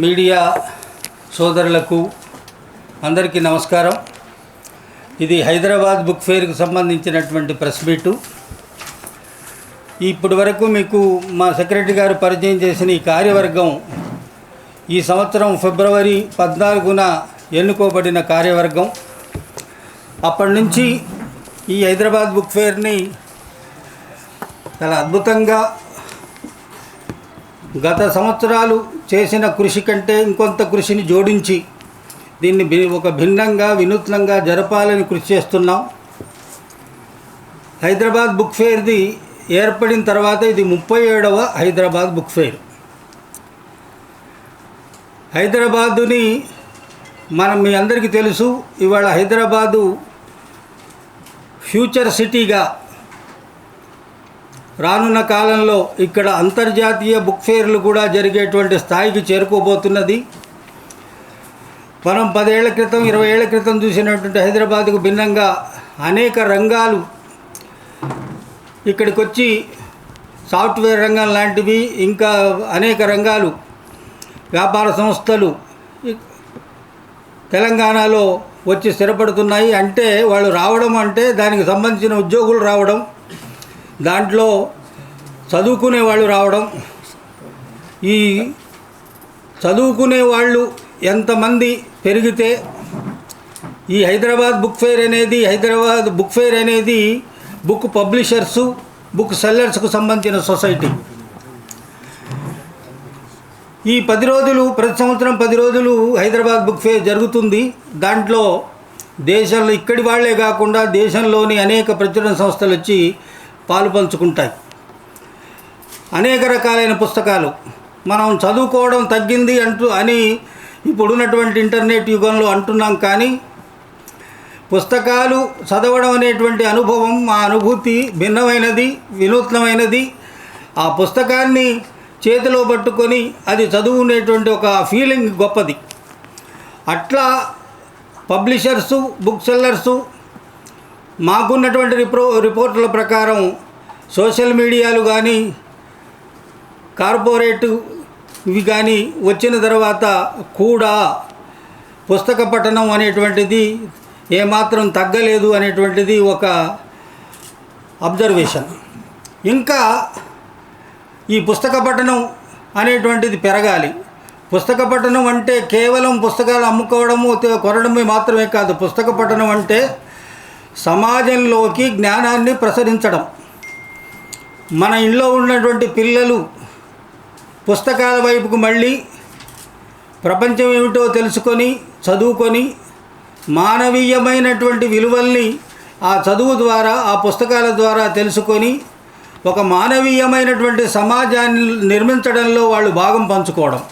Media సోదరులకు అందరికీ నమస్కారం. ఇది హైదరాబాద్ బుక్ ఫేర్కి సంబంధించినటువంటి ప్రెస్ మీటు. ఇప్పటి వరకు మీకు మా సెక్రటరీ గారు పరిచయం చేసిన ఈ కార్యవర్గం ఈ సంవత్సరం ఫిబ్రవరి పద్నాలుగున ఎన్నుకోబడిన కార్యవర్గం. అప్పటి నుంచి ఈ హైదరాబాద్ బుక్ ఫేర్ని చాలా అద్భుతంగా గత సంవత్సరాలు చేసిన కృషి కంటే ఇంకొంత కృషిని జోడించి దీన్ని ఒక భిన్నంగా వినూత్నంగా జరపాలని కృషి చేస్తున్నాం. హైదరాబాద్ బుక్ ఫెయిర్ది ఏర్పడిన తర్వాత ఇది ముప్పై ఏడవ హైదరాబాద్ బుక్ ఫెయిర్ హైదరాబాదుని మనం మీ అందరికీ తెలుసు ఇవాళ హైదరాబాదు ఫ్యూచర్ సిటీగా రానున్న కాలంలో ఇక్కడ అంతర్జాతీయ బుక్ ఫేర్లు కూడా జరిగేటువంటి స్థాయికి చేరుకోబోతున్నది. మనం పదేళ్ళ క్రితం ఇరవై ఏళ్ళ క్రితం చూసినటువంటి హైదరాబాద్కు భిన్నంగా అనేక రంగాలు ఇక్కడికి వచ్చి సాఫ్ట్వేర్ రంగం లాంటివి ఇంకా అనేక రంగాలు వ్యాపార సంస్థలు తెలంగాణలో వచ్చి స్థిరపడుతున్నాయి. అంటే వాళ్ళు రావడం అంటే దానికి సంబంధించిన ఉద్యోగులు రావడం దాంట్లో చదువుకునే వాళ్ళు రావడం ఈ చదువుకునే వాళ్ళు ఎంతమంది పెరిగితే ఈ హైదరాబాద్ బుక్ ఫేర్ అనేది హైదరాబాద్ బుక్ ఫేర్ అనేది బుక్ పబ్లిషర్సు బుక్ సెల్లర్స్కు సంబంధించిన సొసైటీ. ఈ పది రోజులు ప్రతి సంవత్సరం పది రోజులు హైదరాబాద్ బుక్ ఫేర్ జరుగుతుంది. దాంట్లో దేశంలో ఇక్కడి వాళ్ళే కాకుండా దేశంలోని అనేక ప్రచురణ సంస్థలు వచ్చి పాలు పంచుకుంటాయి అనేక రకాలైన పుస్తకాలు. మనం చదువుకోవడం తగ్గింది అంటూ అని ఇప్పుడున్నటువంటి ఇంటర్నెట్ యుగంలో అంటున్నాం కానీ పుస్తకాలు చదవడం అనేటువంటి అనుభవం మా అనుభూతి భిన్నమైనది వినూత్నమైనది. ఆ పుస్తకాన్ని చేతిలో పట్టుకొని అది చదువునేటువంటి ఒక ఫీలింగ్ గొప్పది. అట్లా పబ్లిషర్సు బుక్ సెల్లర్సు మాకున్నటువంటి రిపో రిపోర్టుల ప్రకారం సోషల్ మీడియాలు కానీ కార్పొరేట్ ఇవి కానీ వచ్చిన తర్వాత కూడా పుస్తక పఠనం అనేటువంటిది ఏమాత్రం తగ్గలేదు అనేటువంటిది ఒక అబ్జర్వేషన్. ఇంకా ఈ పుస్తక పఠనం అనేటువంటిది పెరగాలి. పుస్తక పఠనం అంటే కేవలం పుస్తకాలు అమ్ముకోవడము కొనడమే మాత్రమే కాదు. పుస్తక పఠనం అంటే సమాజంలోకి జ్ఞానాన్ని ప్రసరించడం. మన ఇంట్లో ఉన్నటువంటి పిల్లలు పుస్తకాల వైపుకు మళ్ళీ ప్రపంచం ఏమిటో తెలుసుకొని చదువుకొని మానవీయమైనటువంటి విలువల్ని ఆ చదువు ద్వారా ఆ పుస్తకాల ద్వారా తెలుసుకొని ఒక మానవీయమైనటువంటి సమాజాన్ని నిర్మించడంలో వాళ్ళు భాగం పంచుకోవడం.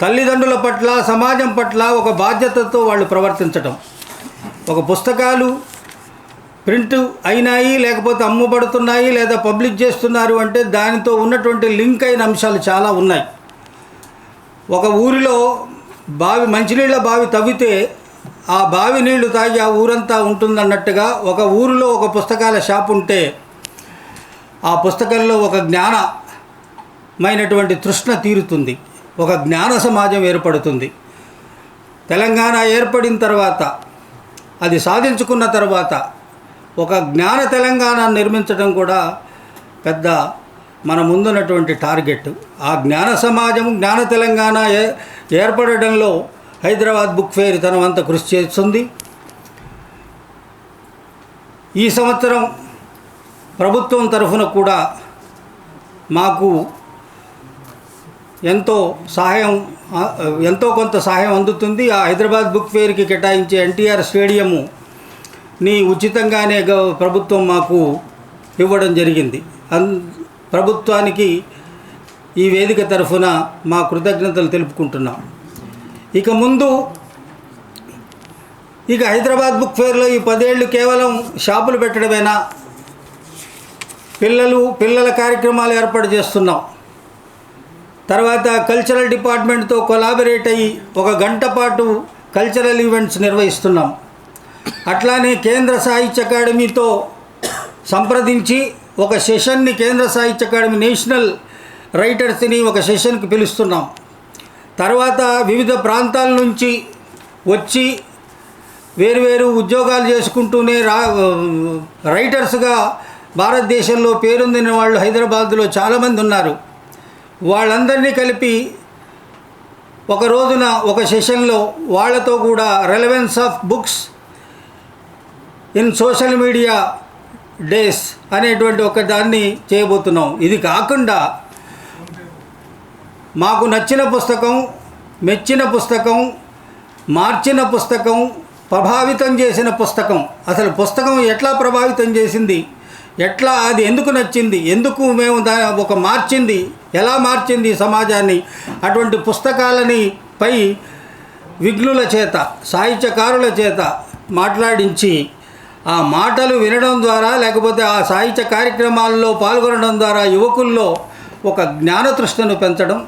తల్లిదండ్రుల పట్ల సమాజం పట్ల ఒక బాధ్యతతో వాళ్ళు ప్రవర్తించడం ఒక పుస్తకాలు ప్రింట్ అయినాయి లేకపోతే అమ్మబడుతున్నాయి లేదా పబ్లిష్ చేస్తున్నారు అంటే దానితో ఉన్నటువంటి లింక్ అయిన అంశాలు చాలా ఉన్నాయి. ఒక ఊరిలో బావి మంచినీళ్ళ బావి తవ్వితే ఆ బావి నీళ్ళు తాగి ఆ ఊరంతా ఉంటుందన్నట్టుగా ఒక ఊరిలో ఒక పుస్తకాల షాప్ ఉంటే ఆ పుస్తకంలో ఒక జ్ఞానమైనటువంటి తృష్ణ తీరుతుంది. ఒక జ్ఞాన సమాజం ఏర్పడుతుంది. తెలంగాణ ఏర్పడిన తర్వాత అది సాధించుకున్న తర్వాత ఒక జ్ఞాన తెలంగాణ నిర్మించడం కూడా పెద్ద మన ముందున్నటువంటి టార్గెట్. ఆ జ్ఞాన సమాజం జ్ఞాన తెలంగాణ ఏ ఏర్పడడంలో హైదరాబాద్ బుక్ ఫేర్ తన వంత కృషి చేస్తుంది. ఈ సంవత్సరం ప్రభుత్వం తరఫున కూడా మాకు ఎంతో సహాయం ఎంతో కొంత సహాయం అందుతుంది. ఆ హైదరాబాద్ బుక్ ఫేర్కి కేటాయించే ఎన్టీఆర్ స్టేడియము ని ఉచితంగానే ప్రభుత్వం మాకు ఇవ్వడం జరిగింది. అన్ ప్రభుత్వానికి ఈ వేదిక తరఫున మా కృతజ్ఞతలు తెలుపుకుంటున్నాం. ఇక ముందు ఇక హైదరాబాద్ బుక్ ఫేర్లో ఈ పదేళ్ళు కేవలం షాపులు పెట్టడమేనా? పిల్లలు పిల్లల కార్యక్రమాలు ఏర్పాటు చేస్తున్నాం. తర్వాత కల్చరల్ డిపార్ట్మెంట్తో కొలాబరేట్ అయ్యి ఒక గంట పాటు కల్చరల్ ఈవెంట్స్ నిర్వహిస్తున్నాం. అట్లానే కేంద్ర సాహిత్య అకాడమీతో సంప్రదించి ఒక సెషన్ని కేంద్ర సాహిత్య అకాడమీ నేషనల్ రైటర్స్ని ఒక సెషన్కి పిలుస్తున్నాం. తర్వాత వివిధ ప్రాంతాల నుంచి వచ్చి వేరువేరు ఉద్యోగాలు చేసుకుంటూనే రా రైటర్స్గా భారతదేశంలో పేరొందిన వాళ్ళు హైదరాబాద్లో చాలామంది ఉన్నారు. వాళ్ళందరినీ కలిపి ఒక రోజున ఒక సెషన్లో వాళ్ళతో కూడా relevance of books in social media days అనేటువంటి ఒక దాన్ని చేయబోతున్నాం. ఇది కాకుండా మాకు నచ్చిన పుస్తకం మెచ్చిన పుస్తకం మార్చిన పుస్తకం ప్రభావితం చేసిన పుస్తకం. అసలు పుస్తకం ఎట్లా ప్రభావితం చేసింది? ఎట్లా అది ఎందుకు నచ్చింది? ఎందుకు మేము దా ఒక మార్చింది? ఎలా మార్చింది సమాజాన్ని? అటువంటి పుస్తకాలని పై విఘ్నుల చేత సాహిత్యకారుల చేత మాట్లాడించి ఆ మాటలు వినడం ద్వారా లేకపోతే ఆ సాహిత్య కార్యక్రమాల్లో పాల్గొనడం ద్వారా యువకుల్లో ఒక జ్ఞానతృష్ణను పెంచడం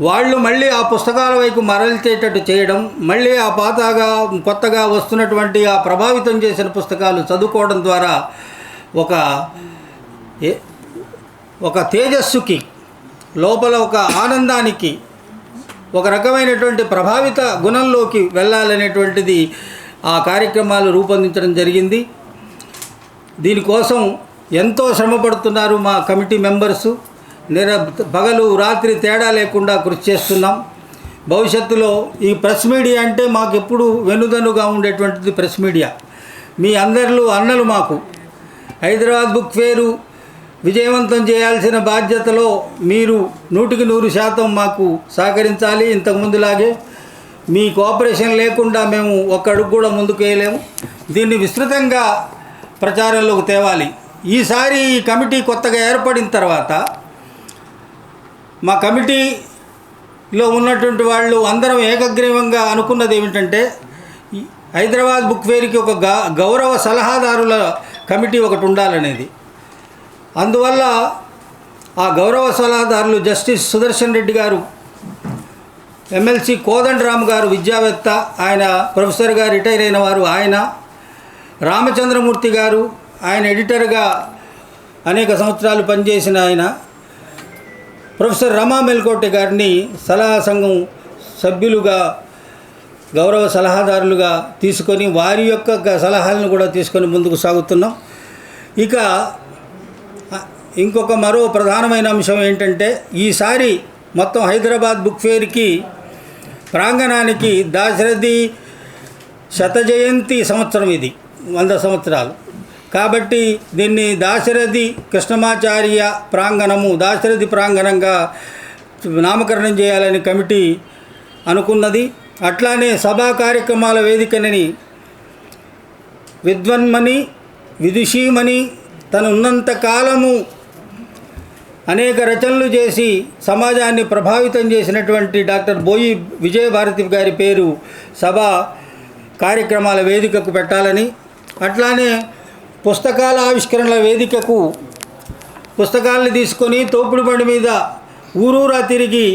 వాళ్ళు మళ్ళీ ఆ పుస్తకాల వైపు మరల్చేటట్టు చేయడం మళ్ళీ ఆ పాతగా కొత్తగా వస్తున్నటువంటి ఆ ప్రభావితం చేసిన పుస్తకాలు చదువుకోవడం ద్వారా ఒక ఏ- ఒక తేజస్సుకి లోపల ఒక ఆనందానికి ఒక రకమైనటువంటి ప్రభావిత గుణంలోకి వెళ్ళాలనేటువంటిది ఆ కార్యక్రమాలు రూపొందించడం జరిగింది. దీనికోసం ఎంతో శ్రమపడుతున్నారు మా కమిటీ మెంబర్సు. నిర పగలు రాత్రి తేడా లేకుండా కృషి చేస్తున్నాం. భవిష్యత్తులో ఈ ప్రెస్ మీడియా అంటే మాకు ఎప్పుడు వెనుదనుగా ఉండేటువంటిది ప్రెస్ మీడియా. మీ అందరిలో అన్నలు మాకు. హైదరాబాద్ బుక్ ఫేరు విజయవంతం చేయాల్సిన బాధ్యతలో మీరు నూటికి నూరు శాతం మాకు సహకరించాలి. ఇంతకుముందులాగే మీ కోఆపరేషన్ లేకుండా మేము ఒక్క అడుగు కూడా ముందుకు వేయలేము. దీన్ని విస్తృతంగా ప్రచారంలోకి తేవాలి. ఈసారి ఈ కమిటీ కొత్తగా ఏర్పడిన తర్వాత మా కమిటీలో ఉన్నటువంటి వాళ్ళు అందరం ఏకగ్రీవంగా అనుకున్నది ఏమిటంటే హైదరాబాద్ బుక్ ఫేర్కి ఒక గ- గౌరవ సలహాదారుల కమిటీ ఒకటి ఉండాలనేది. అందువల్ల ఆ గౌరవ సలహాదారులు జస్టిస్ సుదర్శన్ రెడ్డి గారు ఎమ్మెల్సీ కోదండరామ్ గారు విద్యావేత్త ఆయన ప్రొఫెసర్గా రిటైర్ అయిన వారు ఆయన రామచంద్రమూర్తి గారు ఆయన ఎడిటర్గా అనేక సంవత్సరాలు పనిచేసిన ఆయన ప్రొఫెసర్ రమా మెల్కోటె గారిని సలహా సంఘం సభ్యులుగా గౌరవ సలహాదారులుగా తీసుకొని వారి యొక్క సలహాలను కూడా తీసుకొని ముందుకు సాగుతున్నాం. ఇక ఇంకొక మరో ప్రధానమైన అంశం ఏంటంటే ఈసారి మొత్తం హైదరాబాద్ బుక్ ఫేర్కి ప్రాంగణానికి దాశరథి శత జయంతి సంవత్సరం ఇది వంద సంవత్సరాలు. కాబట్టి దీన్ని దాశరథి కృష్ణమాచార్య ప్రాంగణము దాశరథి ప్రాంగణంగా నామకరణం చేయాలని కమిటీ అనుకున్నది. అట్లానే సభా కార్యక్రమాల వేదికనని విద్వన్మని విదుషీమణి తను ఉన్నంత కాలము అనేక రచనలు చేసి సమాజాన్ని ప్రభావితం చేసినటువంటి డాక్టర్ బోయి విజయభారతి గారి పేరు సభ కార్యక్రమాల వేదికకు పెట్టాలని అట్లానే పుస్తకాల ఆవిష్కరణల వేదికకు పుస్తకాలను తీసుకొని తోపుడు బండి మీద ఊరూరా తిరిగి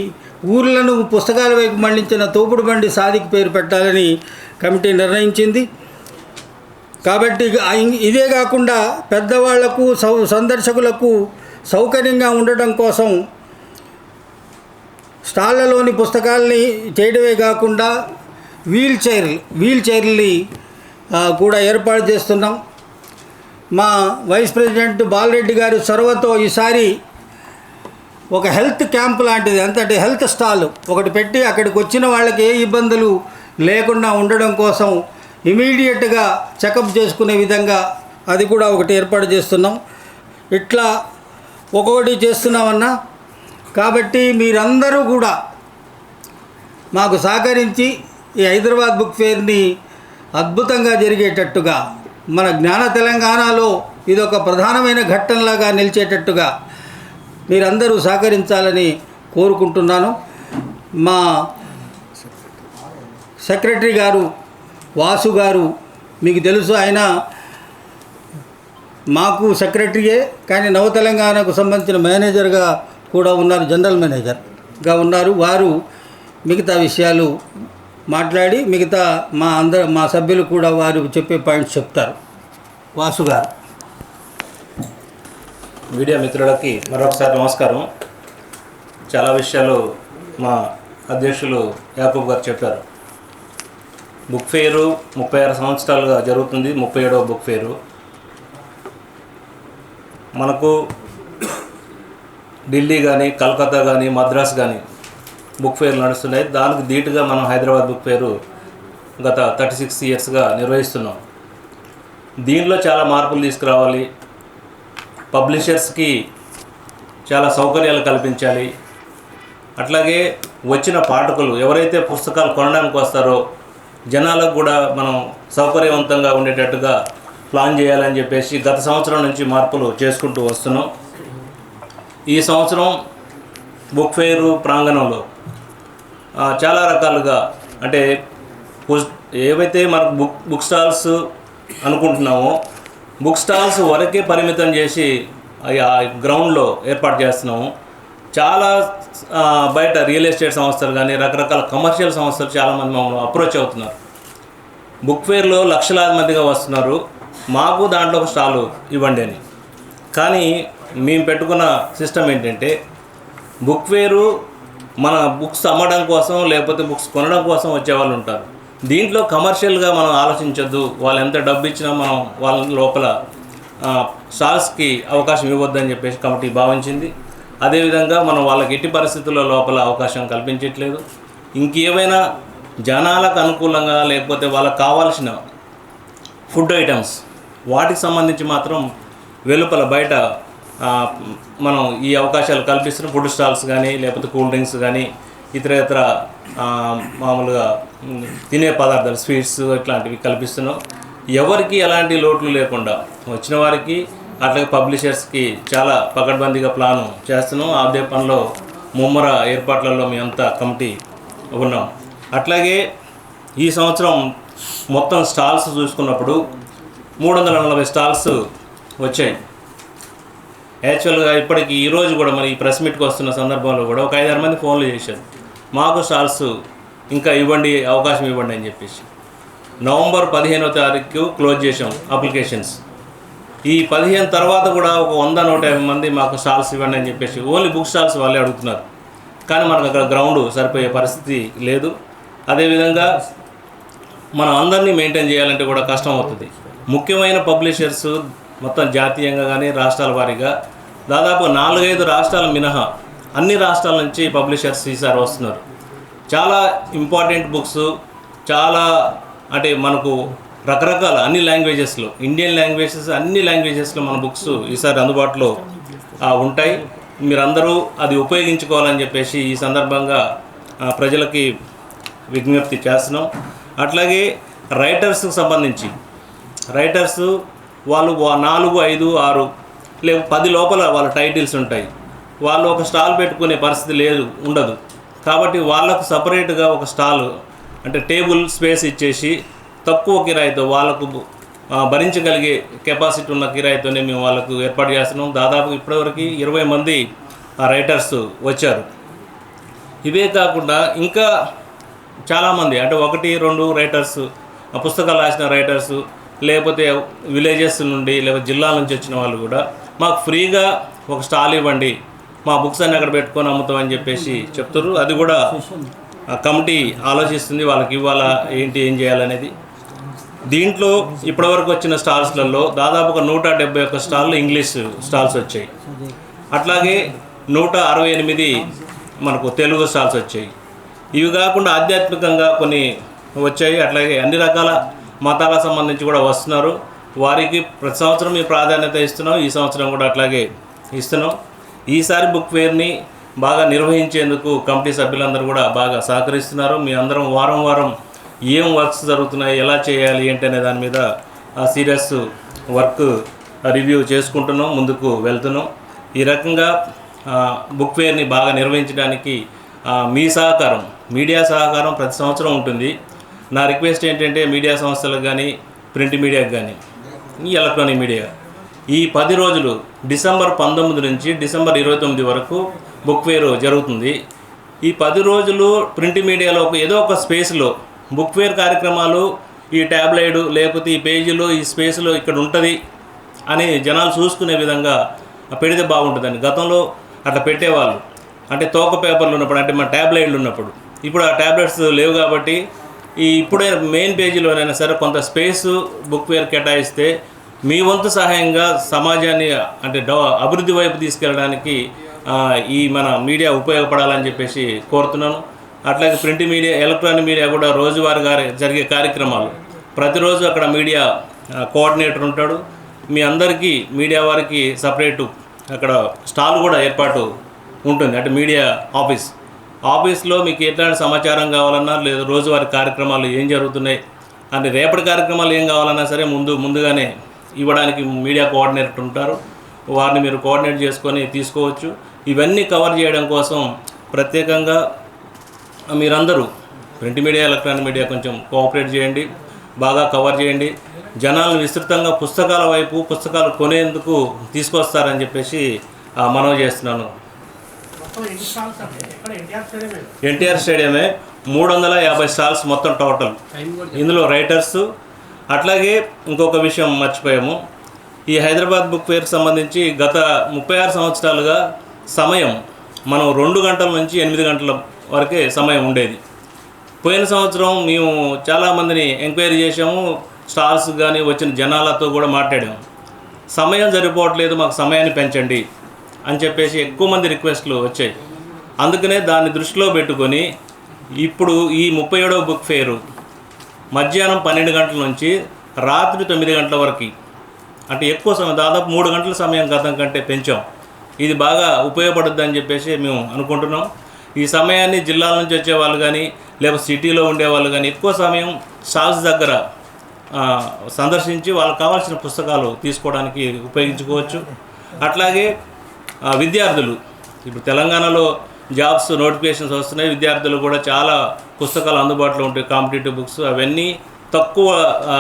ఊర్లను పుస్తకాల వైపు మళ్ళించిన తోపుడు బండి సాదికి పేరు పెట్టాలని కమిటీ నిర్ణయించింది. కాబట్టి ఇదే కాకుండా పెద్దవాళ్ళకు సౌ సందర్శకులకు సౌకర్యంగా ఉండటం కోసం స్టాళ్ళలోని పుస్తకాలని చేయడమే కాకుండా వీల్ చైర్ వీల్ చైర్ని కూడా ఏర్పాటు చేస్తున్నాం. మా వైస్ ప్రెసిడెంట్ బాలరెడ్డి గారి చొరవతో ఈసారి ఒక హెల్త్ క్యాంప్ లాంటిది అంటే హెల్త్ స్టాల్ ఒకటి పెట్టి అక్కడికి వచ్చిన వాళ్ళకి ఏ ఇబ్బందులు లేకుండా ఉండడం కోసం ఇమీడియట్గా చెకప్ చేసుకునే విధంగా అది కూడా ఒకటి ఏర్పాటు చేస్తున్నాం. ఇట్లా ఒక్కొక్కటి చేస్తున్నామన్నా. కాబట్టి మీరందరూ కూడా మాకు సహకరించి ఈ హైదరాబాద్ బుక్ ఫేర్ని అద్భుతంగా జరిగేటట్టుగా మన జ్ఞాన తెలంగాణలో ఇది ఒక ప్రధానమైన ఘట్టంలాగా నిలిచేటట్టుగా మీరందరూ సహకరించాలని కోరుకుంటున్నాను. మా సెక్రటరీ గారు వాసు గారు మీకు తెలుసు ఆయన మాకు సెక్రటరీయే కానీ నవ తెలంగాణకు సంబంధించిన మేనేజర్గా కూడా ఉన్నారు జనరల్ మేనేజర్గా ఉన్నారు. వారు మిగతా విషయాలు మాట్లాడి మిగతా మా అందరు మా సభ్యులు కూడా వారు చెప్పే పాయింట్స్ చెప్తారు. వాసు గారు. మీడియా మిత్రులకి మరొకసారి నమస్కారం. చాలా విషయాలు మా అధ్యక్షులు యాకూబ్ గారు చెప్పారు. బుక్ ఫెయిరు ముప్పై ఆరు సంవత్సరాలుగా జరుగుతుంది ముప్పై ఏడవ బుక్ ఫెయిరు. మనకు ఢిల్లీ కానీ కలకత్తా కానీ మద్రాస్ కానీ బుక్ ఫేర్లు నడుస్తున్నాయి. దానికి ధీటుగా మనం హైదరాబాద్ బుక్ ఫెయిర్ గత థర్టీ సిక్స్ ఇయర్స్గా నిర్వహిస్తున్నాం. దీనిలో చాలా మార్పులు తీసుకురావాలి. పబ్లిషర్స్కి చాలా సౌకర్యాలు కల్పించాలి. అట్లాగే వచ్చిన పాఠకులు ఎవరైతే పుస్తకాలు కొనడానికి వస్తారో జనాలకు కూడా మనం సౌకర్యవంతంగా ఉండేటట్టుగా ప్లాన్ చేయాలని చెప్పేసి గత సంవత్సరం నుంచి మార్పులు చేసుకుంటూ వస్తున్నాం. ఈ సంవత్సరం బుక్ ఫెయిర్ ప్రాంగణంలో చాలా రకాలుగా అంటే ఏవైతే మనకు బుక్ బుక్ స్టాల్స్ అనుకుంటున్నామో బుక్ స్టాల్స్ వరకే పరిమితం చేసి ఆ- గ్రౌండ్లో ఏర్పాటు చేస్తున్నాము. చాలా బయట రియల్ ఎస్టేట్ సంస్థలు కానీ రకరకాల కమర్షియల్ సంస్థలు చాలామంది మమ్మల్ని అప్రోచ్ అవుతున్నారు. బుక్ ఫేర్లో లక్షలాది మందిగా వస్తున్నారు. మాకు దాంట్లో ఒక స్టాలు ఇవ్వండి అని. కానీ మేము పెట్టుకున్న సిస్టమ్ ఏంటంటే బుక్ వేరు మన బుక్స్ అమ్మడం కోసం లేకపోతే బుక్స్ కొనడం కోసం వచ్చే వాళ్ళు ఉంటారు. దీంట్లో కమర్షియల్గా మనం ఆలోచించొద్దు. వాళ్ళు ఎంత డబ్బు ఇచ్చినా మనం వాళ్ళ లోపల స్టాల్స్కి అవకాశం ఇవ్వద్దని చెప్పేసి కమిటీ భావించింది. అదేవిధంగా మనం వాళ్ళకి ఎట్టి పరిస్థితుల్లో లోపల అవకాశం కల్పించట్లేదు. ఇంకేమైనా జనాలకు అనుకూలంగా లేకపోతే వాళ్ళకి కావాల్సిన ఫుడ్ ఐటమ్స్. వాటికి సంబంధించి మాత్రం వెలుపల బయట మనం ఈ అవకాశాలు కల్పిస్తున్న ఫుడ్ స్టాల్స్ కానీ లేకపోతే కూల్ డ్రింక్స్ కానీ ఇతర ఇతర మామూలుగా తినే పదార్థాలు స్వీట్స్ ఇట్లాంటివి కల్పిస్తున్నాం. ఎవరికి ఎలాంటి లోట్లు లేకుండా వచ్చిన వారికి అట్లాగే పబ్లిషర్స్కి చాలా పకడ్బందీగా ప్లాను చేస్తున్నాం. అదే పనిలో ముమ్మర ఏర్పాట్లలో మేమంతా కమిటీ ఉన్నాం. అట్లాగే ఈ సంవత్సరం మొత్తం స్టాల్స్ చూసుకున్నప్పుడు మూడు వందల నలభై స్టాల్స్ వచ్చాయి. యాక్చువల్గా ఇప్పటికి ఈరోజు కూడా మరి ఈ ప్రెస్ మీట్కి వస్తున్న సందర్భంలో కూడా ఒక ఐదారు మంది ఫోన్లు చేశారు. మాకు స్టాల్స్ ఇంకా ఇవ్వండి అవకాశం ఇవ్వండి అని చెప్పేసి. నవంబర్ పదిహేనో తారీఖు క్లోజ్ చేసాం అప్లికేషన్స్. ఈ పదిహేను తర్వాత కూడా ఒక వంద నూట యాభై మంది మాకు స్టాల్స్ ఇవ్వండి అని చెప్పేసి ఓన్లీ బుక్ స్టాల్స్ వాళ్ళే అడుగుతున్నారు. కానీ మనకు అక్కడ గ్రౌండ్ సరిపోయే పరిస్థితి లేదు. అదేవిధంగా మనం అందరినీ మెయింటైన్ చేయాలంటే కూడా కష్టం అవుతుంది. ముఖ్యమైన పబ్లిషర్స్ మొత్తం జాతీయంగా కానీ రాష్ట్రాల వారీగా దాదాపు నాలుగైదు రాష్ట్రాల మినహా అన్ని రాష్ట్రాల నుంచి పబ్లిషర్స్ ఈసారి వస్తున్నారు. చాలా ఇంపార్టెంట్ బుక్స్ చాలా అంటే మనకు రకరకాల అన్ని లాంగ్వేజెస్లో ఇండియన్ లాంగ్వేజెస్ అన్ని లాంగ్వేజెస్లో మన బుక్స్ ఈసారి అందుబాటులో ఉంటాయి. మీరందరూ అది ఉపయోగించుకోవాలని చెప్పేసి ఈ సందర్భంగా ఆ, ప్రజలకి విజ్ఞప్తి చేస్తున్నాం. అట్లాగే రైటర్స్కి సంబంధించి రైటర్స్ వాళ్ళు నాలుగు ఐదు ఆరు లేవు పది లోపల వాళ్ళ టైటిల్స్ ఉంటాయి. వాళ్ళు ఒక స్టాల్ పెట్టుకునే పరిస్థితి లేదు ఉండదు. కాబట్టి వాళ్ళకు సపరేట్గా ఒక స్టాల్ అంటే టేబుల్ స్పేస్ ఇచ్చేసి తక్కువ కిరాయితో వాళ్ళకు భరించగలిగే కెపాసిటీ ఉన్న కిరాయితోనే మేము వాళ్ళకు ఏర్పాటు చేస్తున్నాం. దాదాపు ఇప్పటివరకు ఇరవై మంది రైటర్స్ వచ్చారు. ఇవే కాకుండా ఇంకా చాలామంది అంటే ఒకటి రెండు రైటర్స్ ఆ పుస్తకాలు రాసిన రైటర్స్ లేకపోతే విలేజెస్ నుండి లేకపోతే జిల్లాల నుంచి వచ్చిన వాళ్ళు కూడా మాకు ఫ్రీగా ఒక స్టాల్ ఇవ్వండి మా బుక్స్ అన్ని అక్కడ పెట్టుకొని అమ్ముతామని చెప్పేసి చెప్తారు అది కూడా ఆ కమిటీ ఆలోచిస్తుంది వాళ్ళకి ఇవ్వాలా ఏంటి ఏం చేయాలనేది దీంట్లో ఇప్పటివరకు వచ్చిన స్టాల్స్లలో దాదాపు ఒక నూట డెబ్బై ఒక్క స్టాళ్ళు ఇంగ్లీష్ స్టాల్స్ వచ్చాయి. అట్లాగే నూట అరవై ఎనిమిది మనకు తెలుగు స్టాల్స్ వచ్చాయి. ఇవి కాకుండా ఆధ్యాత్మికంగా కొన్ని వచ్చాయి. అట్లాగే అన్ని రకాల మతాలకు సంబంధించి కూడా వస్తున్నారు. వారికి ప్రతి సంవత్సరం ఈ ప్రాధాన్యత ఇస్తున్నాం. ఈ సంవత్సరం కూడా అట్లాగే ఇస్తున్నాం. ఈసారి బుక్ ఫేర్ని బాగా నిర్వహించేందుకు కమిటీ సభ్యులందరూ కూడా బాగా సహకరిస్తున్నారు. మీ అందరం వారం వారం ఏం వర్క్స్ జరుగుతున్నాయి ఎలా చేయాలి ఏంటి అనే దాని మీద ఆ సీరియస్ వర్క్ రివ్యూ చేసుకుంటున్నాం ముందుకు వెళ్తున్నాం. ఈ రకంగా బుక్ ఫేర్ని బాగా నిర్వహించడానికి మీ సహకారం మీడియా సహకారం ప్రతి సంవత్సరం ఉంటుంది. నా రిక్వెస్ట్ ఏంటంటే మీడియా సంస్థలకు కానీ ప్రింట్ మీడియాకి కానీ ఈ ఎలక్ట్రానిక్ మీడియా. ఈ పది రోజులు డిసెంబర్ పంతొమ్మిది నుంచి డిసెంబర్ ఇరవై తొమ్మిది వరకు బుక్ ఫేర్ జరుగుతుంది. ఈ పది రోజులు ప్రింట్ మీడియాలో ఒక ఏదో ఒక స్పేస్లో బుక్ ఫేర్ కార్యక్రమాలు ఈ ట్యాబ్లైడ్ లేకపోతే ఈ పేజీలో ఈ స్పేస్లో ఇక్కడ ఉంటుంది అని జనాలు చూసుకునే విధంగా పెడితే బాగుంటుందని గతంలో అట్లా పెట్టేవాళ్ళు. అంటే తోక పేపర్లు ఉన్నప్పుడు అంటే మన ట్యాబ్లైడ్లు ఉన్నప్పుడు. ఇప్పుడు ఆ ట్యాబ్లెట్స్ లేవు కాబట్టి ఈ ఇప్పుడే మెయిన్ పేజీలోనైనా సరే కొంత స్పేస్ బుక్ వేర్ కేటాయిస్తే మీ వంతు సహాయంగా సమాజాన్ని అంటే డవ అభివృద్ధి వైపు తీసుకెళ్ళడానికి ఈ మన మీడియా ఉపయోగపడాలని చెప్పేసి కోరుతున్నాను. అట్లాగే ప్రింట్ మీడియా ఎలక్ట్రానిక్ మీడియా కూడా రోజువారీగా జరిగే కార్యక్రమాలు. ప్రతిరోజు అక్కడ మీడియా కోఆర్డినేటర్ ఉంటాడు. మీ అందరికీ మీడియా వారికి సపరేటు అక్కడ స్టాల్ కూడా ఏర్పాటు ఉంటుంది. అంటే మీడియా ఆఫీస్. ఆఫీస్లో మీకు ఎట్లాంటి సమాచారం కావాలన్నా లేదా రోజువారి కార్యక్రమాలు ఏం జరుగుతున్నాయి అంటే రేపటి కార్యక్రమాలు ఏం కావాలన్నా సరే ముందు ముందుగానే ఇవ్వడానికి మీడియా కోఆర్డినేటర్ ఉంటారు. వారిని మీరు కోఆర్డినేట్ చేసుకొని తీసుకోవచ్చు. ఇవన్నీ కవర్ చేయడం కోసం ప్రత్యేకంగా మీరందరూ ప్రింట్ మీడియా ఎలక్ట్రానిక్ మీడియా కొంచెం కోఆపరేట్ చేయండి బాగా కవర్ చేయండి. జనాలను విస్తృతంగా పుస్తకాల వైపు పుస్తకాలు కొనేందుకు తీసుకొస్తారని చెప్పేసి మనవి చేస్తున్నాను. ఎన్టీఆర్ స్టేడియమే మూడు వందల యాభై స్టాల్స్ మొత్తం టోటల్. ఇందులో రైటర్స్. అట్లాగే ఇంకొక విషయం మర్చిపోయాము. ఈ హైదరాబాద్ బుక్ ఫేర్కి సంబంధించి గత ముప్పై ఆరు సంవత్సరాలుగా సమయం మనం రెండు గంటల నుంచి ఎనిమిది గంటల వరకే సమయం ఉండేది. పోయిన సంవత్సరం మేము చాలామందిని ఎంక్వైరీ చేసాము స్టాల్స్ కానీ వచ్చిన జనాలతో కూడా మాట్లాడాము. సమయం సరిపోవట్లేదు మాకు సమయాన్ని పెంచండి. అని చెప్పేసి ఎక్కువ మంది రిక్వెస్ట్లు వచ్చాయి. అందుకనే దాన్ని దృష్టిలో పెట్టుకొని ఇప్పుడు ఈ ముప్పై ఏడవ బుక్ ఫేరు మధ్యాహ్నం పన్నెండు గంటల నుంచి రాత్రి తొమ్మిది గంటల వరకు. అంటే ఎక్కువ సమయం దాదాపు మూడు గంటల సమయం గతం కంటే పెంచాం. ఇది బాగా ఉపయోగపడుద్ది అని చెప్పేసి మేము అనుకుంటున్నాం. ఈ సమయాన్ని జిల్లాల నుంచి వచ్చే వాళ్ళు కానీ లేకపోతే సిటీలో ఉండేవాళ్ళు కానీ ఎక్కువ సమయం సాల్స్ దగ్గర సందర్శించి వాళ్ళకి కావాల్సిన పుస్తకాలు తీసుకోవడానికి ఉపయోగించుకోవచ్చు. అట్లాగే విద్యార్థులు. ఇప్పుడు తెలంగాణలో జాబ్స్ నోటిఫికేషన్స్ వస్తున్నాయి. విద్యార్థులు కూడా చాలా పుస్తకాలు అందుబాటులో ఉంటాయి. కాంపిటేటివ్ బుక్స్ అవన్నీ తక్కువ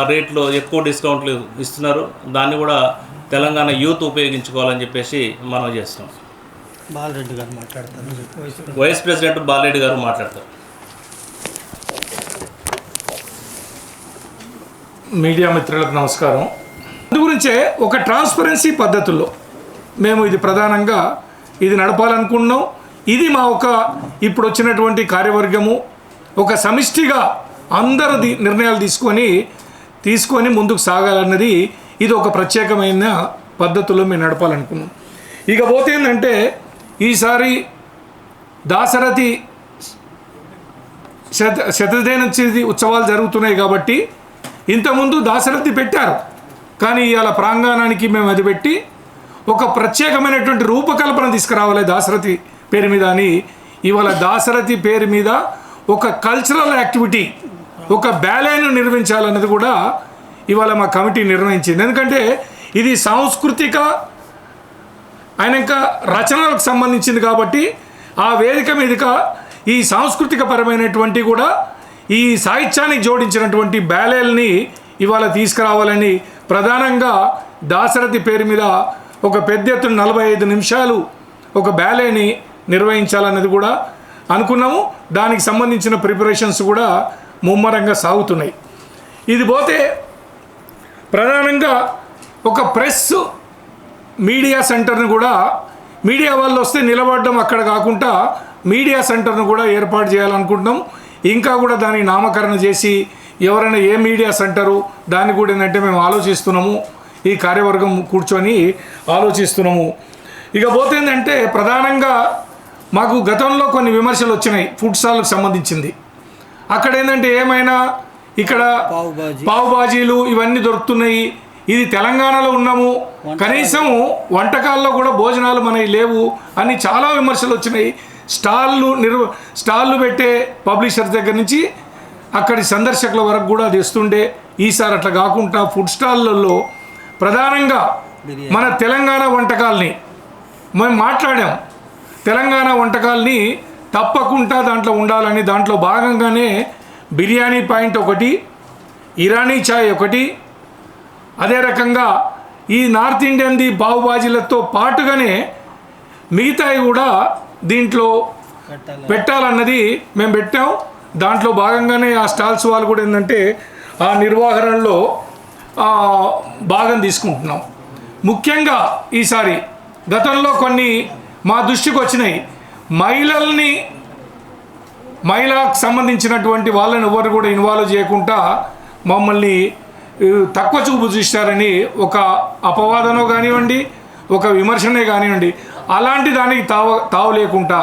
రేట్లో ఎక్కువ డిస్కౌంట్లు ఇస్తున్నారు. దాన్ని కూడా తెలంగాణ యూత్ ఉపయోగించుకోవాలని చెప్పేసి మనం చేస్తాం. బాలరెడ్డి గారు మాట్లాడతారు. వైస్ ప్రెసిడెంట్ బాలరెడ్డి గారు మాట్లాడతారు. మీడియా మిత్రులకు నమస్కారం. అందు గురించే ఒక ట్రాన్స్పరెన్సీ పద్ధతుల్లో మేము ఇది ప్రధానంగా ఇది నడపాలనుకున్నాం. ఇది మా ఒక ఇప్పుడు వచ్చినటువంటి కార్యవర్గము. ఒక సమిష్టిగా అందరు నిర్ణయాలు తీసుకొని తీసుకొని ముందుకు సాగాలన్నది ఇది ఒక ప్రత్యేకమైన పద్ధతుల్లో మేము నడపాలనుకున్నాం. ఇక పోతే ఏంటంటే ఈసారి దాశరథి శత శతదినోత్సవి ఉత్సవాలు జరుగుతున్నాయి కాబట్టి ఇంతకుముందు దాశరథి పెట్టారు. కానీ ఇవాళ ప్రాంగణానికి మేము అది పెట్టి ఒక ప్రత్యేకమైనటువంటి రూపకల్పన తీసుకురావాలి దాశరథి పేరు మీద అని. ఇవాళ దాశరథి పేరు మీద ఒక కల్చరల్ యాక్టివిటీ ఒక బ్యాలెను నిర్మించాలన్నది కూడా ఇవాళ మా కమిటీ నిర్ణయించింది. ఎందుకంటే ఇది సాంస్కృతిక ఆయన ఇంకా రచనలకు సంబంధించింది కాబట్టి ఆ వేదిక మీదుగా ఈ సాంస్కృతిక పరమైనటువంటి కూడా ఈ సాహిత్యానికి జోడించినటువంటి బ్యాలెల్ని ఇవాళ తీసుకురావాలని ప్రధానంగా దాశరథి పేరు మీద ఒక పెద్ద ఎత్తున నలభై ఐదు నిమిషాలు ఒక బ్యాలేని నిర్వహించాలన్నది కూడా అనుకున్నాము. దానికి సంబంధించిన ప్రిపరేషన్స్ కూడా ముమ్మరంగా సాగుతున్నాయి. ఇది పోతే ప్రధానంగా ఒక ప్రెస్ మీడియా సెంటర్ని కూడా మీడియా వాళ్ళు వస్తే నిలబడడం అక్కడ కాకుండా మీడియా సెంటర్ను కూడా ఏర్పాటు చేయాలనుకుంటున్నాం. ఇంకా కూడా దానికి నామకరణ చేసి ఎవరైనా ఏ మీడియా సెంటరు దాన్ని కూడా ఏంటంటే మేము ఆలోచిస్తున్నాము. ఈ కార్యవర్గం కూర్చొని ఆలోచిస్తున్నాము. ఇక పోతే ఏంటంటే ప్రధానంగా మాకు గతంలో కొన్ని విమర్శలు వచ్చినాయి ఫుడ్ స్టాల్కి సంబంధించింది. అక్కడ ఏంటంటే ఏమైనా ఇక్కడ పావు బాజీ. పావు బాజీలు ఇవన్నీ దొరుకుతున్నాయి ఇది తెలంగాణలో ఉన్నాము కనీసం వంటకాల్లో కూడా భోజనాలు మనవి లేవు అని చాలా విమర్శలు వచ్చినాయి. స్టాళ్ళు నిర్వ స్టాళ్ళు పెట్టే పబ్లిషర్ దగ్గర నుంచి అక్కడి సందర్శకుల వరకు కూడా అది ఇస్తుండే ఈసారి అట్లా కాకుండా ఫుడ్ స్టాళ్ళల్లో ప్రధానంగా మన తెలంగాణ వంటకాల్ని మేము మాట్లాడాం. తెలంగాణ వంటకాల్ని తప్పకుండా దాంట్లో ఉండాలని దాంట్లో భాగంగానే బిర్యానీ పాయింట్ ఒకటి ఇరానీ చాయ్ ఒకటి అదే రకంగా ఈ నార్త్ ఇండియన్ది బావుబాజీలతో పాటుగానే మిగతాయి కూడా దీంట్లో పెట్టాలన్నది మేము పెట్టాం. దాంట్లో భాగంగానే ఆ స్టాల్స్ వాళ్ళు కూడా ఏంటంటే ఆ నిర్వహణలో భాగం తీసుకుంటున్నాం. ముఖ్యంగా ఈసారి గతంలో కొన్ని మా దృష్టికి వచ్చినాయి. మహిళల్ని మహిళకు సంబంధించినటువంటి వాళ్ళని ఎవరు కూడా ఇన్వాల్వ్ చేయకుండా మమ్మల్ని తక్కువ చూపు చూస్తారని ఒక అపవాదనో కానివ్వండి ఒక విమర్శనే కానివ్వండి అలాంటి దానికి తావ తావు లేకుండా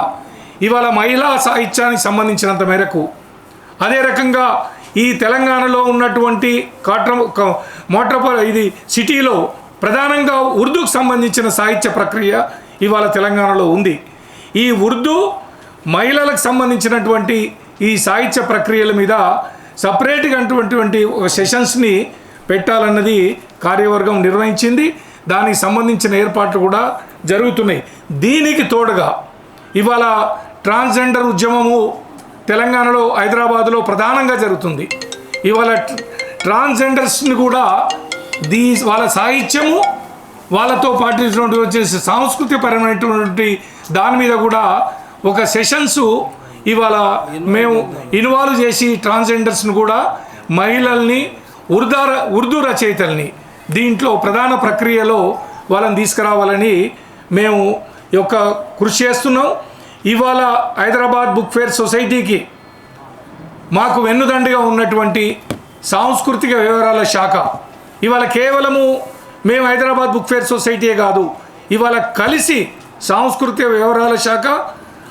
ఇవాళ మహిళా సాహిత్యానికి సంబంధించినంత మేరకు అదే రకంగా ఈ తెలంగాణలో ఉన్నటువంటి కాట్ర మోట్రపల్ ఇది సిటీలో ప్రధానంగా ఉర్దూకు సంబంధించిన సాహిత్య ప్రక్రియ ఇవాళ తెలంగాణలో ఉంది. ఈ ఉర్దూ మహిళలకు సంబంధించినటువంటి ఈ సాహిత్య ప్రక్రియల మీద సపరేట్గా అటువంటి ఒక సెషన్స్ని పెట్టాలన్నది కార్యవర్గం నిర్వహించింది దానికి సంబంధించిన ఏర్పాట్లు కూడా జరుగుతున్నాయి. దీనికి తోడుగా ఇవాళ ట్రాన్స్జెండర్ ఉద్యమము తెలంగాణలో హైదరాబాదులో ప్రధానంగా జరుగుతుంది. ఇవాళ ట్రాన్స్జెండర్స్ని కూడా దీ వాళ్ళ సాహిత్యము వాళ్ళతో పాటించినటువంటి వచ్చేసి సాంస్కృతికపరమైనటువంటి దాని మీద కూడా ఒక సెషన్స్ ఇవాళ మేము ఇన్వాల్వ్ చేసి ట్రాన్స్జెండర్స్ని కూడా మహిళల్ని ఉర్దార ఉర్దూ రచయితల్ని దీంట్లో ప్రధాన ప్రక్రియలో వాళ్ళని తీసుకురావాలని మేము యొక్క కృషి చేస్తున్నాం. ఇవాళ హైదరాబాద్ బుక్ ఫేర్ సొసైటీకి మాకు వెన్నుదండుగా ఉన్నటువంటి సాంస్కృతిక వివరాల శాఖ. ఇవాళ కేవలము మేము హైదరాబాద్ బుక్ ఫేర్ సొసైటీయే కాదు ఇవాళ కలిసి సాంస్కృతిక వివరాల శాఖ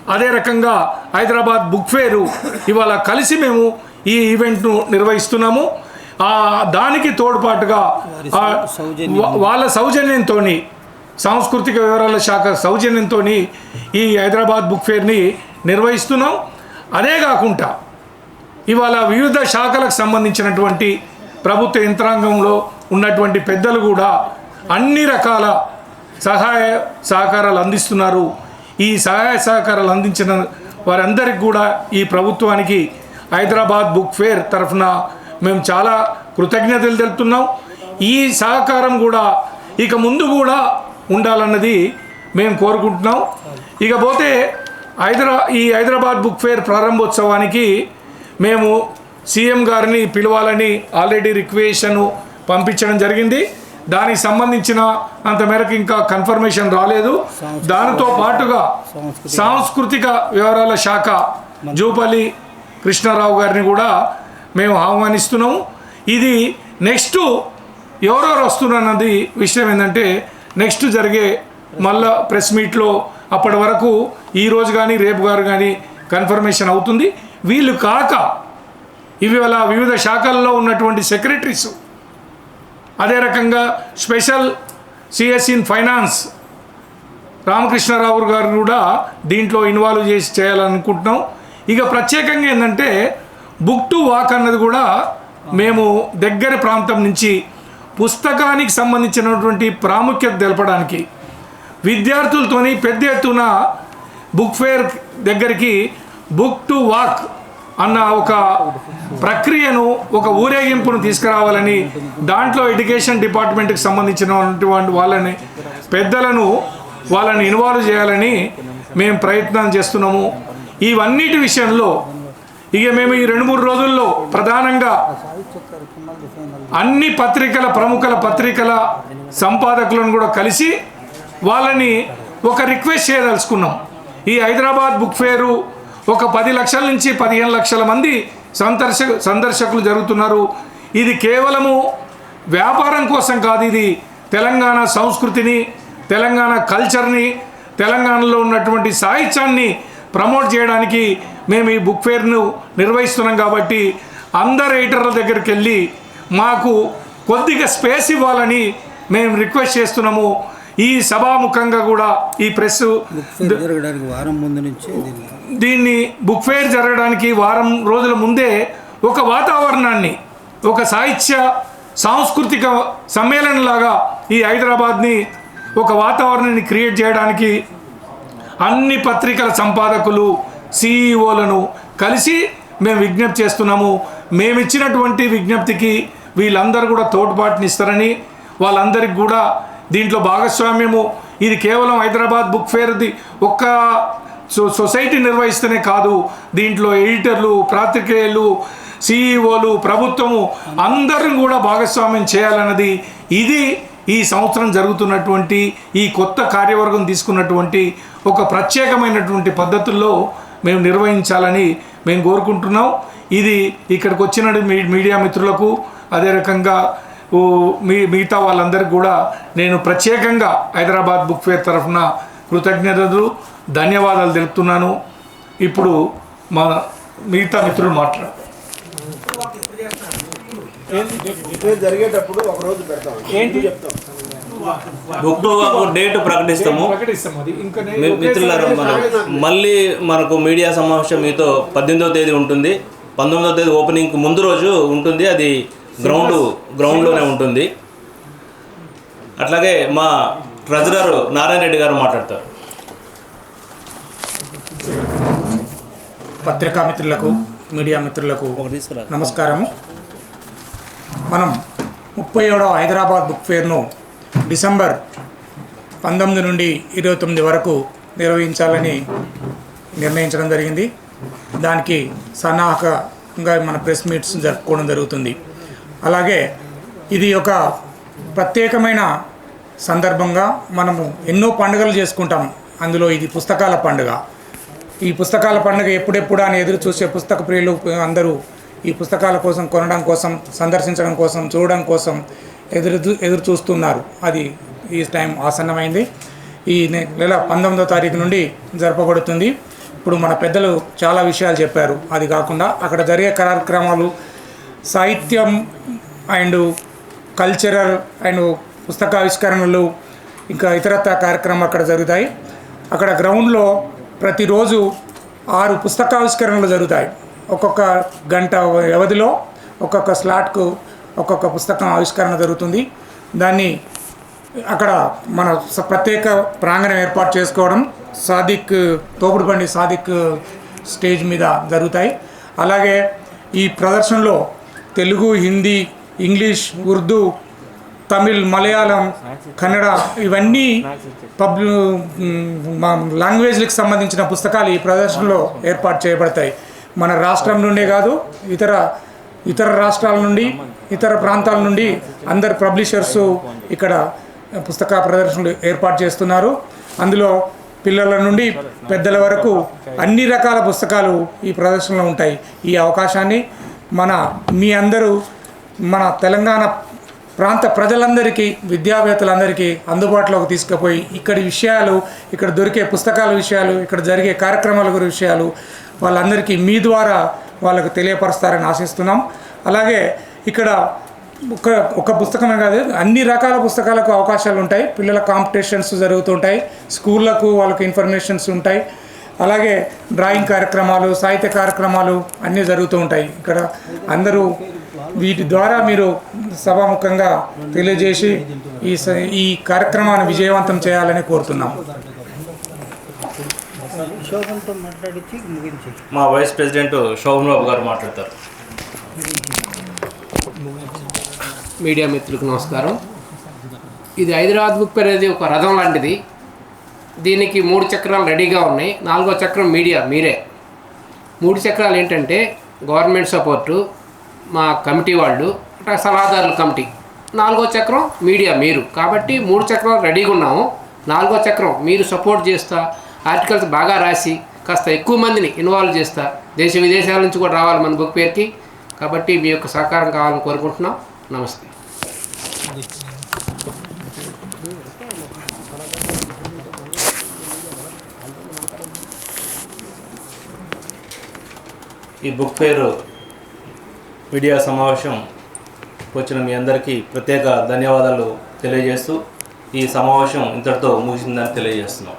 అదే రకంగా హైదరాబాద్ బుక్ ఫేరు ఇవాళ కలిసి మేము ఈ ఈవెంట్ను నిర్వహిస్తున్నాము. దానికి తోడ్పాటుగా వాళ్ళ సౌజన్యంతో సాంస్కృతిక వివరాల శాఖ సౌజన్యంతో ఈ హైదరాబాద్ బుక్ ఫేర్ని నిర్వహిస్తున్నాం. అదే కాకుండా ఇవాళ వివిధ శాఖలకు సంబంధించినటువంటి ప్రభుత్వ యంత్రాంగంలో ఉన్నటువంటి పెద్దలు కూడా అన్ని రకాల సహాయ సహకారాలు అందిస్తున్నారు. ఈ సహాయ సహకారాలు అందించిన వారందరికీ కూడా ఈ ప్రభుత్వానికి హైదరాబాద్ బుక్ ఫేర్ తరఫున మేము చాలా కృతజ్ఞతలు తెలుపుతున్నాం. ఈ సహకారం కూడా ఇక ముందు కూడా ఉండాలన్నది మేము కోరుకుంటున్నాం. ఇకపోతే హైదరా ఈ హైదరాబాద్ బుక్ ఫేర్ ప్రారంభోత్సవానికి మేము సీఎం గారిని పిలవాలని ఆల్రెడీ రిక్వెషన్ పంపించడం జరిగింది. దానికి సంబంధించిన అంత మేరకు ఇంకా కన్ఫర్మేషన్ రాలేదు. దానితో పాటుగా సాంస్కృతిక వివరాల శాఖ జూపల్లి కృష్ణారావు గారిని కూడా మేము ఆహ్వానిస్తున్నాము. ఇది నెక్స్ట్ ఎవరెవరు వస్తున్నారన్నది విషయం ఏంటంటే నెక్స్ట్ జరిగే మళ్ళా ప్రెస్ మీట్లో అప్పటి వరకు ఈ రోజు కానీ రేపు గారు కానీ కన్ఫర్మేషన్ అవుతుంది. వీళ్ళు కాక ఇవి వివిధ శాఖల్లో ఉన్నటువంటి సెక్రటరీస్ అదే రకంగా special CS in finance Ramakrishna Rao గారు కూడా దీంట్లో ఇన్వాల్వ్ చేసి చేయాలనుకుంటున్నాం. ఇక ప్రత్యేకంగా ఏంటంటే బుక్ టు వాక్ అన్నది కూడా మేము దగ్గర ప్రాంతం నుంచి పుస్తకానికి సంబంధించినటువంటి ప్రాముఖ్యత తెలపడానికి విద్యార్థులతోని పెద్ద ఎత్తున బుక్ ఫేర్ దగ్గరికి బుక్ టు వాక్ అన్న ఒక ప్రక్రియను ఒక ఊరేగింపును తీసుకురావాలని దాంట్లో ఎడ్యుకేషన్ డిపార్ట్మెంట్కి సంబంధించినటువంటి వాళ్ళని పెద్దలను వాళ్ళని ఇన్వాల్వ్ చేయాలని మేము ప్రయత్నం చేస్తున్నాము. ఇవన్నిటి విషయంలో ఇక మేము ఈ రెండు మూడు రోజుల్లో ప్రధానంగా అన్ని పత్రికల ప్రముఖల పత్రికల సంపాదకులను కూడా కలిసి వాళ్ళని ఒక రిక్వెస్ట్ చేయదలుచుకున్నాం. ఈ హైదరాబాద్ బుక్ ఫేరు ఒక పది లక్షల నుంచి పదిహేను లక్షల మంది సందర్శ సందర్శకులు జరుగుతున్నారు. ఇది కేవలము వ్యాపారం కోసం కాదు ఇది తెలంగాణ సంస్కృతిని తెలంగాణ కల్చర్ని తెలంగాణలో ఉన్నటువంటి సాహిత్యాన్ని ప్రమోట్ చేయడానికి మేము ఈ బుక్ ఫేర్ను నిర్వహిస్తున్నాం కాబట్టి అందరు ఎడిటర్ల దగ్గరికి వెళ్ళి మాకు కొద్దిగా స్పేస్ ఇవ్వాలని మేము రిక్వెస్ట్ చేస్తున్నాము. ఈ సభాముఖంగా కూడా ఈ ప్రెస్ జరగడానికి వారం ముందు నుంచి దీన్ని బుక్ ఫేర్ జరగడానికి వారం రోజుల ముందే ఒక వాతావరణాన్ని ఒక సాహిత్య సాంస్కృతిక సమ్మేళనంలాగా ఈ హైదరాబాద్ని ఒక వాతావరణాన్ని క్రియేట్ చేయడానికి అన్ని పత్రికల సంపాదకులు సిఈఓలను కలిసి మేము విజ్ఞప్తి చేస్తున్నాము. మేము ఇచ్చినటువంటి విజ్ఞప్తికి వీళ్ళందరూ కూడా తోడ్పాటుని ఇస్తారని వాళ్ళందరికీ కూడా దీంట్లో భాగస్వామ్యము. ఇది కేవలం హైదరాబాద్ బుక్ ఫేర్ది ఒక్క సో సొసైటీ నిర్వహిస్తేనే కాదు దీంట్లో ఎడిటర్లు పాత్రికేయులు సిఇఓలు ప్రభుత్వము అందరం కూడా భాగస్వామ్యం చేయాలన్నది ఇది ఈ సంవత్సరం జరుగుతున్నటువంటి ఈ కొత్త కార్యవర్గం తీసుకున్నటువంటి ఒక ప్రత్యేకమైనటువంటి పద్ధతుల్లో మేము నిర్వహించాలని మేము కోరుకుంటున్నాం. ఇది ఇక్కడికి వచ్చిన మీ- మీడియా మిత్రులకు అదే రకంగా ఓ మీ మిగతా వాళ్ళందరికీ కూడా నేను ప్రత్యేకంగా హైదరాబాద్ బుక్ ఫేర్ తరఫున కృతజ్ఞతలు ధన్యవాదాలు తెలుపుతున్నాను. ఇప్పుడు మా మిగతా మిత్రులు మాట్లాడు. జరిగేటప్పుడు ఒక రోజు పెడతాం. ఏంటి? Book date ప్రకటిస్తాము. ప్రకటిస్తాం అది? ఇంకా నేను మీ- మిత్రులారా మనం మళ్ళీ మనకు మీడియా సమావేశం మీతో పద్దెనిమిదవ తేదీ ఉంటుంది. పంతొమ్మిదవ తేదీ ఓపెనింగ్ ముందు రోజు ఉంటుంది. అది గ్రౌండ్ గ్రౌండ్లోనే ఉంటుంది. అట్లాగే మా ట్రెజరర్ నారాయణ రెడ్డి గారు మాట్లాడతారు. పత్రికా మిత్రులకు మీడియా మిత్రులకు నమస్కారము. మనం ముప్పై ఏడవ హైదరాబాద్ బుక్ ఫేర్ను డిసెంబర్ పంతొమ్మిది నుండి ఇరవై తొమ్మిది వరకు నిర్వహించాలని నిర్ణయించడం జరిగింది. దానికి సన్నాహకంగా మన ప్రెస్ మీట్స్ జరుపుకోవడం జరుగుతుంది. అలాగే ఇది ఒక ప్రత్యేకమైన సందర్భంగా మనము ఎన్నో పండుగలు చేసుకుంటాం. అందులో ఇది పుస్తకాల పండుగ. ఈ పుస్తకాల పండుగ ఎప్పుడెప్పుడు అని ఎదురు చూసే పుస్తక ప్రియులు అందరూ ఈ పుస్తకాల కోసం కొనడం కోసం సందర్శించడం కోసం చూడడం కోసం ఎదురు ఎదురు చూస్తున్నారు. అది ఈ టైం ఆసన్నమైంది. ఈ నె- నెల పంతొమ్మిదో తారీఖు నుండి జరపబడుతుంది. ఇప్పుడు మన పెద్దలు చాలా విషయాలు చెప్పారు. అది కాకుండా అక్కడ జరిగే కార్యక్రమాలు సాహిత్యం అండ్ కల్చరల్ అండ్ పుస్తకావిష్కరణలు ఇంకా ఇతరత్ర కార్యక్రమాలు అక్కడ జరుగుతాయి. అక్కడ గ్రౌండ్లో ప్రతిరోజు ఆరు పుస్తకావిష్కరణలు జరుగుతాయి. ఒక్కొక్క గంట వ్యవధిలో ఒక్కొక్క స్లాట్కు ఒక్కొక్క పుస్తకం ఆవిష్కరణ జరుగుతుంది. దాన్ని అక్కడ మన స- ప్రత్యేక ప్రాంగణం ఏర్పాటు చేసుకోవడం సాదిక్ తోపుడు బండి సాదిక్ స్టేజ్ మీద జరుగుతాయి. అలాగే ఈ ప్రదర్శనలో తెలుగు హిందీ ఇంగ్లీష్ ఉర్దూ తమిళ్ మలయాళం కన్నడ ఇవన్నీ పబ్లి లాంగ్వేజ్లకు సంబంధించిన పుస్తకాలు ఈ ప్రదర్శనలో ఏర్పాటు చేయబడతాయి. మన రాష్ట్రం నుండే కాదు ఇతర ఇతర రాష్ట్రాల నుండి ఇతర ప్రాంతాల నుండి అందరు పబ్లిషర్స్ ఇక్కడ పుస్తక ప్రదర్శనలు ఏర్పాటు చేస్తున్నారు. అందులో పిల్లల నుండి పెద్దల వరకు అన్ని రకాల పుస్తకాలు ఈ ప్రదర్శనలో ఉంటాయి. ఈ అవకాశాన్ని మన మీ అందరూ మన తెలంగాణ ప్రాంత ప్రజలందరికీ విద్యావేత్తలందరికీ అందుబాటులోకి తీసుకుపోయి ఇక్కడి విషయాలు ఇక్కడ దొరికే పుస్తకాల విషయాలు ఇక్కడ జరిగే కార్యక్రమాల గురి విషయాలు వాళ్ళందరికీ మీ ద్వారా వాళ్ళకు తెలియపరుస్తారని ఆశిస్తున్నాం. అలాగే ఇక్కడ ఒక ఒక పుస్తకమే కాదు అన్ని రకాల పుస్తకాలకు అవకాశాలు ఉంటాయి. పిల్లల కాంపిటీషన్స్ జరుగుతుంటాయి. స్కూళ్ళకు వాళ్ళకి ఇన్ఫర్మేషన్స్ ఉంటాయి. అలాగే డ్రాయింగ్ కార్యక్రమాలు సాహిత్య కార్యక్రమాలు అన్నీ జరుగుతూ ఉంటాయి. ఇక్కడ అందరూ వీటి ద్వారా మీరు సభాముఖంగా తెలియజేసి ఈ స- ఈ కార్యక్రమాన్ని విజయవంతం చేయాలని కోరుతున్నాం. మా వైస్ ప్రెసిడెంట్ శోభన్ బాబు గారు మాట్లాడతారు. మీడియా మిత్రులకు నమస్కారం. ఇది హైదరాబాద్ బుక్ అనేది ఒక రథం లాంటిది. దీనికి మూడు చక్రాలు రెడీగా ఉన్నాయి. నాలుగో చక్రం మీడియా మీరే. మూడు చక్రాలు ఏంటంటే గవర్నమెంట్ సపోర్టు మా కమిటీ వాళ్ళు అంటే సలహాదారుల కమిటీ. నాలుగో చక్రం మీడియా మీరు. కాబట్టి మూడు చక్రాలు రెడీగా ఉన్నాము. నాలుగో చక్రం మీరు సపోర్ట్ చేస్తా ఆర్టికల్స్ బాగా రాసి కాస్త ఎక్కువ మందిని ఇన్వాల్వ్ చేస్తా. దేశ విదేశాల నుంచి కూడా రావాలి మన బుక్ పేరుకి. కాబట్టి మీ యొక్క సహకారం కావాలని కోరుకుంటున్నాం. నమస్తే. ఈ బుక్ పేరు మీడియా సమావేశం వచ్చిన మీ అందరికీ ప్రత్యేక ధన్యవాదాలు తెలియజేస్తూ ఈ సమావేశం ఇంతటితో ముగిసిందని తెలియజేస్తున్నాం.